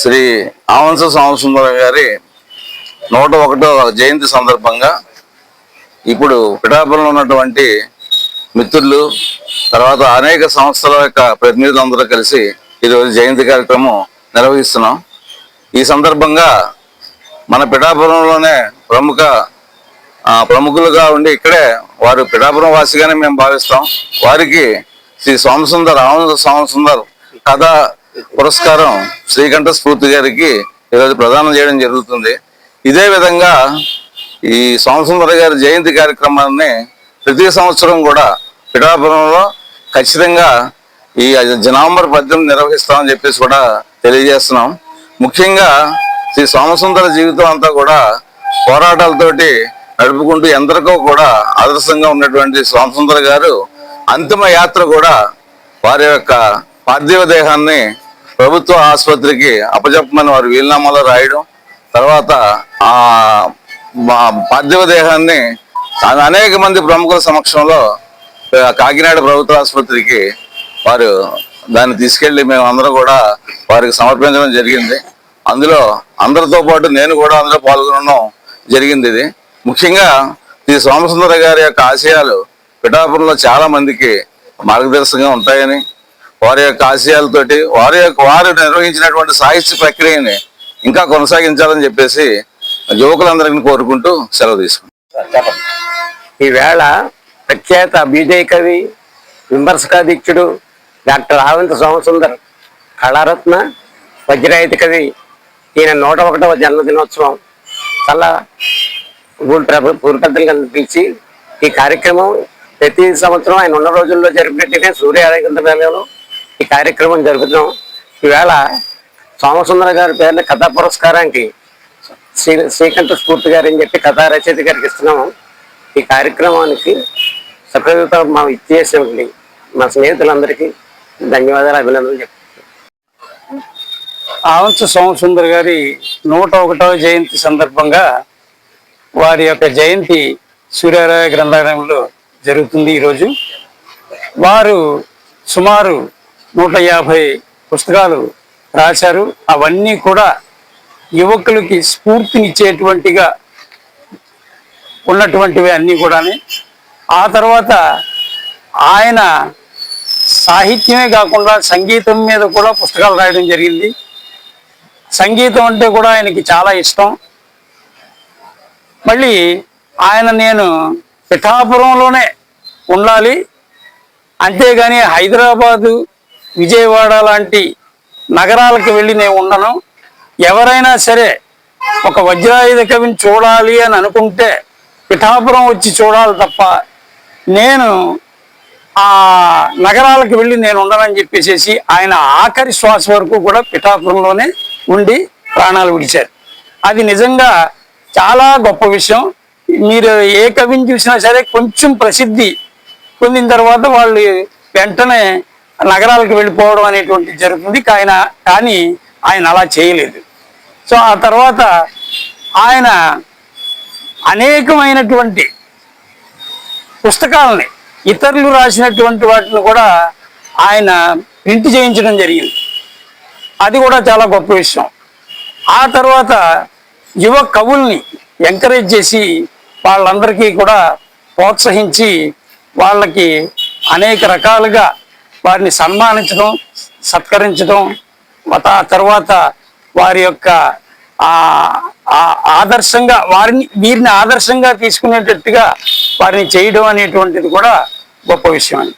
శ్రీ ఆవంస సాంబసుందరం గారి నూట ఒకటో జయంతి సందర్భంగా ఇప్పుడు పిఠాపురంలో ఉన్నటువంటి మిత్రులు తర్వాత అనేక సంస్థల యొక్క ప్రతినిధులందరూ కలిసి ఈరోజు జయంతి కార్యక్రమం నిర్వహిస్తున్నాం. ఈ సందర్భంగా మన పిఠాపురంలోనే ప్రముఖ ప్రముఖులుగా ఉండి ఇక్కడే వారు పిఠాపురం వాసిగానే మేము భావిస్తాం. వారికి శ్రీ సోమసుందర్ ఆవంస సోమసుందర్ కథ పురస్కారం శ్రీకంఠ స్ఫూర్తి గారికి ఈరోజు ప్రదానం చేయడం జరుగుతుంది. ఇదే విధంగా ఈ సోమసుందర గారి జయంతి కార్యక్రమాన్ని ప్రతి సంవత్సరం కూడా పిఠాపురంలో ఖచ్చితంగా ఈ నవంబర్ పద్దెనిమిది నిర్వహిస్తామని చెప్పేసి కూడా తెలియజేస్తున్నాం. ముఖ్యంగా శ్రీ సోమసుందర జీవితం అంతా కూడా పోరాటాలతోటి నడుపుకుంటూ ఎందరికో కూడా ఆదర్శంగా ఉన్నటువంటి సోమసుందర గారు అంతిమ యాత్ర కూడా వారి యొక్క పార్థివ దేహాన్ని ప్రభుత్వ ఆసుపత్రికి అప్పచెప్పమని వారు వీలునామాలో రాయడం తర్వాత ఆ మా పార్థివ దేహాన్ని అనేక మంది ప్రముఖుల సమక్షంలో కాకినాడ ప్రభుత్వ ఆసుపత్రికి వారు దాన్ని తీసుకెళ్ళి మేము అందరం కూడా వారికి సమర్పించడం జరిగింది. అందులో అందరితో పాటు నేను కూడా అందులో పాల్గొనడం జరిగింది ఇది. ముఖ్యంగా ఈ సోమసుందర గారి యొక్క ఆశయాలు పిఠాపురంలో చాలా మందికి మార్గదర్శకంగా ఉంటాయని వారి యొక్క ఆశయాలతోటి వారి యొక్క వారు నిర్వహించినటువంటి సాహిత్య ప్రక్రియని ఇంకా కొనసాగించాలని చెప్పేసి యువకులందరికీ కోరుకుంటూ సెలవు తీసుకుంటాం ఈవేళ ప్రఖ్యాత బీజేపీ కవి విమర్శకాధ్యక్షుడు డాక్టర్ ఆవంత సోమసుందర్ కళారత్న వజ్రాయితీ కవి ఈయన నూట ఒకటవ జన్మదినోత్సవం చాలా ఊరు కనిపించి పెద్దలు పిలిచి ఈ కార్యక్రమం ప్రతి సంవత్సరం ఆయన ఉన్న రోజుల్లో జరిపినట్టుగా సూర్య ఆరోగ్యంలో ఈ కార్యక్రమం జరుపుతున్నాం. ఈవేళ సోమసుందర గారి పేరున కథా పురస్కారానికి శ్రీ శ్రీకంఠ స్ఫూర్తి గారు అని చెప్పి కథా రచయిత గారికి ఇస్తున్నాము. ఈ కార్యక్రమానికి సఫలత మా ఇచ్చేసినటువంటి మా స్నేహితులందరికీ ధన్యవాదాలు అభినందనలు చెప్తాను ఆవంశ సోమసుందర్ గారి నూట ఒకటవ జయంతి సందర్భంగా వారి యొక్క జయంతి సూర్యారాయ గ్రంథాలయంలో జరుగుతుంది ఈరోజు. వారు సుమారు నూట యాభై పుస్తకాలు రాశారు. అవన్నీ కూడా యువకులకి స్ఫూర్తినిచ్చేటువంటిగా ఉన్నటువంటివి అన్నీ కూడాని. ఆ తర్వాత ఆయన సాహిత్యమే కాకుండా సంగీతం మీద కూడా పుస్తకాలు రాయడం జరిగింది. సంగీతం అంటే కూడా ఆయనకి చాలా ఇష్టం. మళ్ళీ ఆయన నేను పిఠాపురంలోనే ఉండాలి. అంతేగాని హైదరాబాదు విజయవాడ లాంటి నగరాలకు వెళ్ళి నేను ఉండను. ఎవరైనా సరే ఒక వజ్రాయుధ కవిని చూడాలి అని అనుకుంటే పిఠాపురం వచ్చి చూడాలి తప్ప నేను ఆ నగరాలకు వెళ్ళి నేను ఉండనని చెప్పేసి ఆయన ఆఖరి శ్వాస వరకు కూడా పిఠాపురంలోనే ఉండి ప్రాణాలు విడిచారు. అది నిజంగా చాలా గొప్ప విషయం. మీరు ఏ కవిని చూసినా సరే కొంచెం ప్రసిద్ధి పొందిన తర్వాత వాళ్ళు వెంటనే నగరాలకు వెళ్ళిపోవడం అనేటువంటి జరుగుతుంది. ఆయన కానీ ఆయన అలా చేయలేదు. సో ఆ తర్వాత ఆయన అనేకమైనటువంటి పుస్తకాలని ఇతరులు రాసినటువంటి వాటిని కూడా ఆయన ప్రింట్ చేయించడం జరిగింది. అది కూడా చాలా గొప్ప విషయం. ఆ తర్వాత యువ కవుల్ని ఎంకరేజ్ చేసి వాళ్ళందరికీ కూడా ప్రోత్సహించి వాళ్ళకి అనేక రకాలుగా వారిని సన్మానించడం సత్కరించడం ఆ తర్వాత వారి యొక్క ఆదర్శంగా వారిని వీరిని ఆదర్శంగా తీసుకునేటట్టుగా వారిని చేయడం అనేటువంటిది కూడా గొప్ప విషయం అండి.